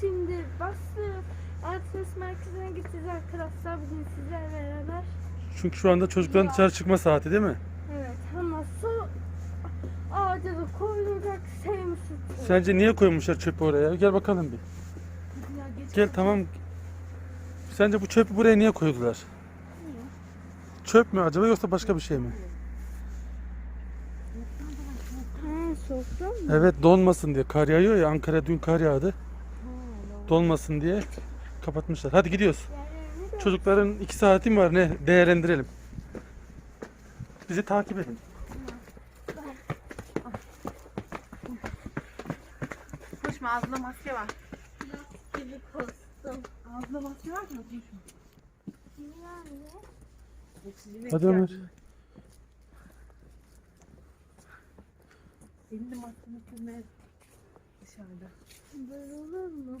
Şimdi bastım. Alışveriş merkezine gideceğiz arkadaşlar. Bugün sizlerle beraber. Çünkü şu anda çocukların dışarı çıkma saati değil mi? Evet ama su ağaca da koyulacak şey mi sütü? Sence niye koymuşlar çöpü oraya? Gel bakalım bir. Gel tamam. Sence bu çöpü buraya niye koydular? Çöp mü acaba yoksa başka bir şey mi? Soğukta mı? Evet donmasın diye. Kar yağıyor ya Ankara dün kar yağdı. Donmasın diye kapatmışlar. Hadi gidiyoruz. Çocukların iki saati mi var ne? Değerlendirelim. Bizi takip edin. Koşma ağzında maske var. gibi. Ağzında maske var mı? Hadi Ömer. Senin de maskeni kırmaya dışarıda. böyle olur mu?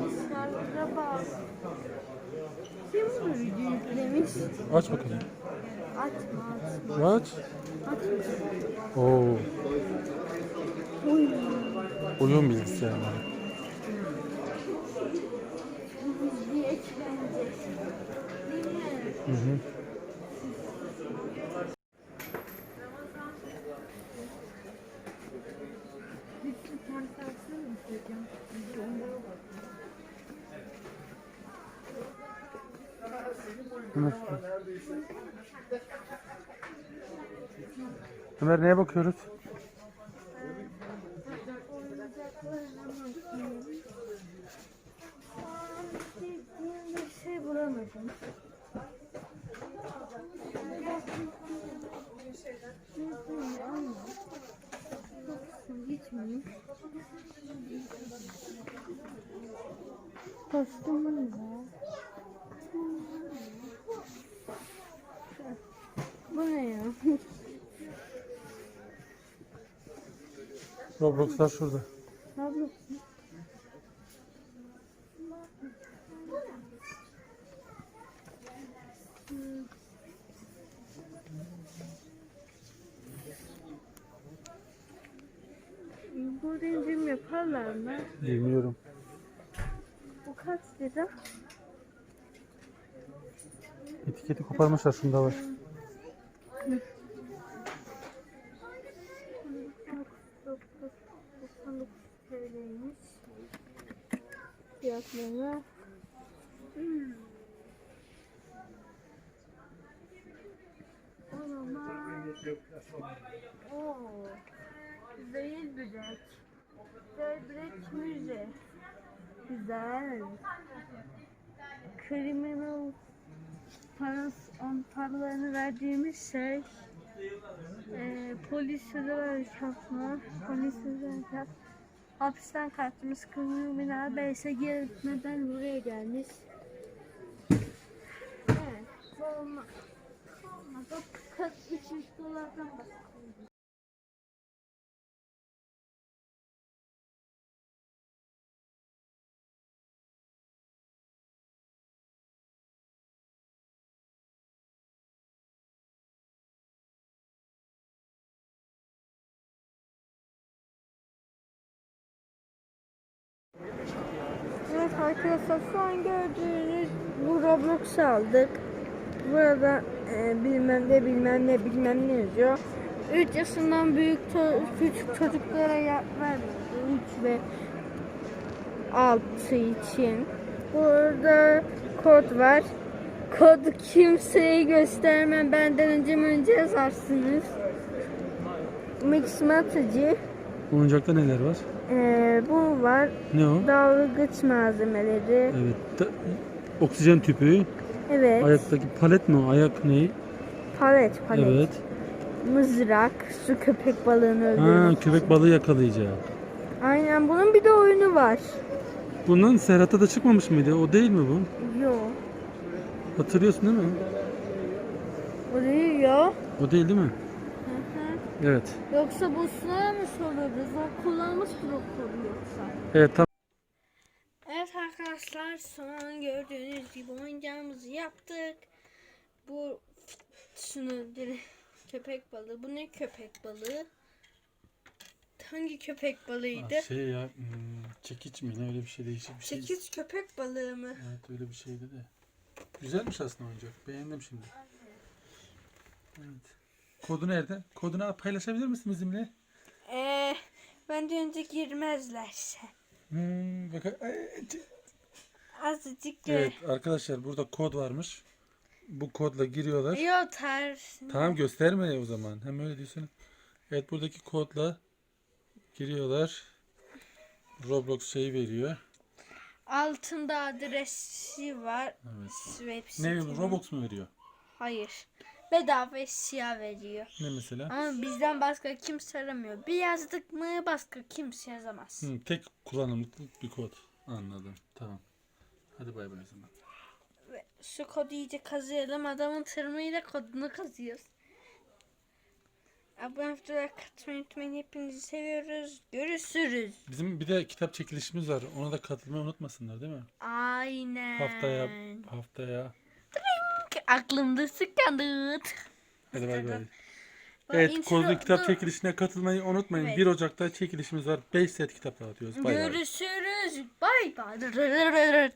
Dışarıda bak. Kim bu yüklemiş? Aç bakalım. Oo. Uy. Oyun bilgisayarı. Bir eğlence. Değil mi? Hı hı. Ömer. Ömer neye bakıyoruz? Bir şey bulamadım. Kostümüm var. Bu ne ya? Roblox'lar şurada. Yapıyorsun? Bu indirim yaparlar mı? Bilmiyorum. Bu kaç lira? Etiketi koparmışlar şunda var. Fiyatları. Hmm. Oo. Değil börek. Börek müze. Güzel. Kriminal parası, on paralarını verdiğimiz şey e, polis özel harekatına, polis özel harekat hapisten kaçmış kriminal beyse gitmeden buraya gelmiş. Evet. Olmaz. O 43 dolardan bahsediyorum. Evet arkadaşlar şu an gördüğünüz bu Roblox aldık. Burada e, bilmem ne bilmem ne bilmem ne yazıyor. 3 yaşından büyük küçük çocuklara vermiyor. 3 ve 6 için. Burada kod var. Kodu kimseye göstermem. Benden önce önce yazarsınız. Mix matıcı. Oyuncakta neler var? Ee, bu var. Ne o? Dalgıç malzemeleri. Evet. da- oksijen tüpü. Evet. Ayaktaki palet mi? Ayak ne? Palet, palet. Evet. Mızrak, su köpek balığını Ha, öldürmek. köpek balığı yakalayacak. Aynen bunun bir de oyunu var. Bundan Serhat'a da çıkmamış mıydı? O değil mi bu? Yo. Hatırlıyorsun değil mi? O değil ya. O değil değil mi? Evet. Yoksa bu sınav mı? O kullanmıştır o kodu yoksa. Evet tamam. Evet arkadaşlar son gördüğünüz gibi oyuncağımızı yaptık. Bu şunu köpek balığı. Bu ne köpek balığı? Hangi köpek balığıydı? Şey ya çekiç mi ne öyle bir şey değişik bir şey. Sekiz köpek balığı mı? Evet öyle bir şeydi de. Güzelmiş aslında oyuncak. Beğendim şimdi. Evet. Kodu nerede? Kodunu paylaşabilir misin bizimle? Ee, benden önce girmezlerse. Hmm, bak. Azıcık evet arkadaşlar burada kod varmış. Bu kodla giriyorlar. Yo ters. Tamam gösterme o zaman. Hem öyle diyorsun. Evet buradaki kodla giriyorlar. Roblox şeyi veriyor. Altında adresi var. Evet. Web Ne. Roblox mu veriyor? Hayır. Bedava eşya veriyor. Ne mesela? Ama bizden başka kimse aramıyor. Bir yazdık mı başka kimse yazamaz. Hı, tek kullanımlık bir kod. Anladım. Tamam. Hadi bay bay o zaman. Ve şu kodu iyice kazıyalım. Adamın tırmığıyla kodunu kazıyoruz. Abone olarak katmayı unutmayın. Hepinizi seviyoruz. Görüşürüz. Bizim bir de kitap çekilişimiz var. Ona da katılmayı unutmasınlar değil mi? Aynen. Haftaya haftaya. Aklımda sıkandı. Hadi bay bay. Evet, Kozlu kitap çekilişine katılmayı unutmayın. Evet. 1 Ocak'ta çekilişimiz var. 5 set kitap dağıtıyoruz. Bay bay. Görüşürüz. Bay bay.